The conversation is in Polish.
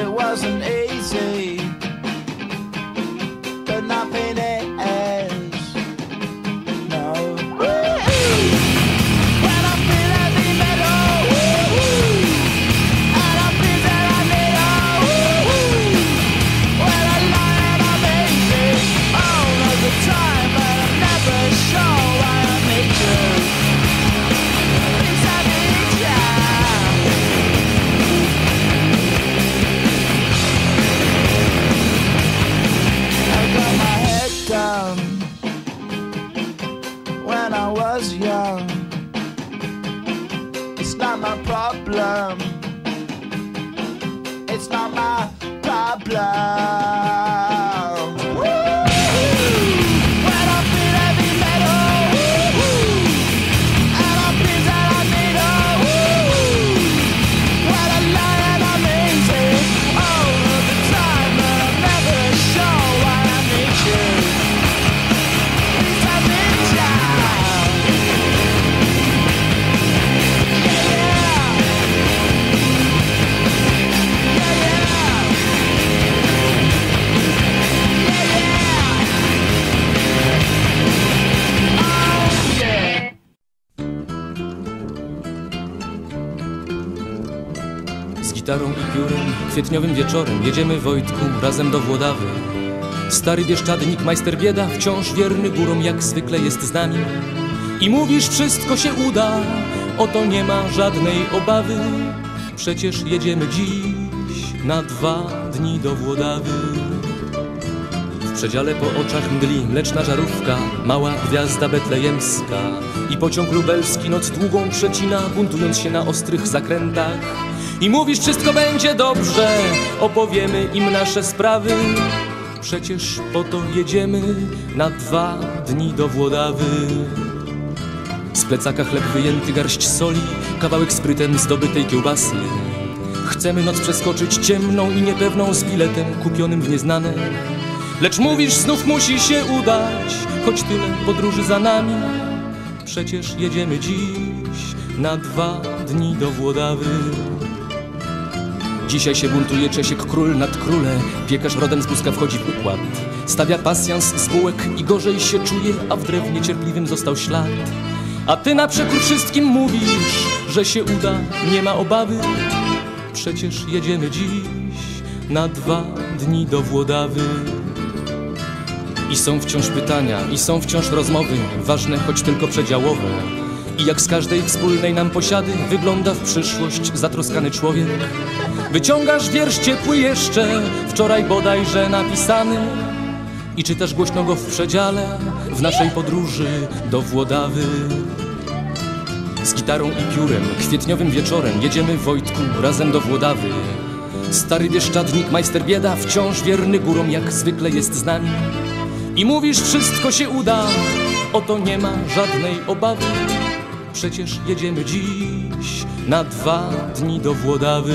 It wasn't easy, but nothing was young. It's not my problem. It's not my problem. Z gitarą i piórem, kwietniowym wieczorem jedziemy Wojtku razem do Włodawy. Stary bieszczadnik, majster bieda, wciąż wierny górom jak zwykle jest z nami. I mówisz, wszystko się uda, oto nie ma żadnej obawy. Przecież jedziemy dziś na dwa dni do Włodawy. W przedziale po oczach mdli mleczna żarówka, mała gwiazda betlejemska i pociąg lubelski noc długą przecina, buntując się na ostrych zakrętach. I mówisz, wszystko będzie dobrze, opowiemy im nasze sprawy. Przecież po to jedziemy na dwa dni do Włodawy. Z plecaka chleb wyjęty, garść soli, kawałek sprytem zdobytej kiełbasy. Chcemy noc przeskoczyć ciemną i niepewną z biletem kupionym w nieznane. Lecz mówisz, znów musi się udać, choć tyle podróży za nami. Przecież jedziemy dziś na dwa dni do Włodawy. Dzisiaj się buntuje Czesiek król nad króle, piekarz rodem z Buska wchodzi w układ. Stawia pasjans z bułek i gorzej się czuje, a w drewnie cierpliwym został ślad. A ty na przekór wszystkim mówisz, że się uda, nie ma obawy. Przecież jedziemy dziś na dwa dni do Włodawy. I są wciąż pytania, i są wciąż rozmowy, ważne choć tylko przedziałowe. I jak z każdej wspólnej nam posiady wygląda w przyszłość zatroskany człowiek. Wyciągasz wiersz ciepły jeszcze, wczoraj bodajże napisany. I czytasz głośno go w przedziale, w naszej podróży do Włodawy. Z gitarą i piórem, kwietniowym wieczorem jedziemy Wojtku razem do Włodawy. Stary bieszczadnik, majster bieda, wciąż wierny górom jak zwykle jest z nami. I mówisz, wszystko się uda, oto nie ma żadnej obawy. Przecież jedziemy dziś na dwa dni do Włodawy.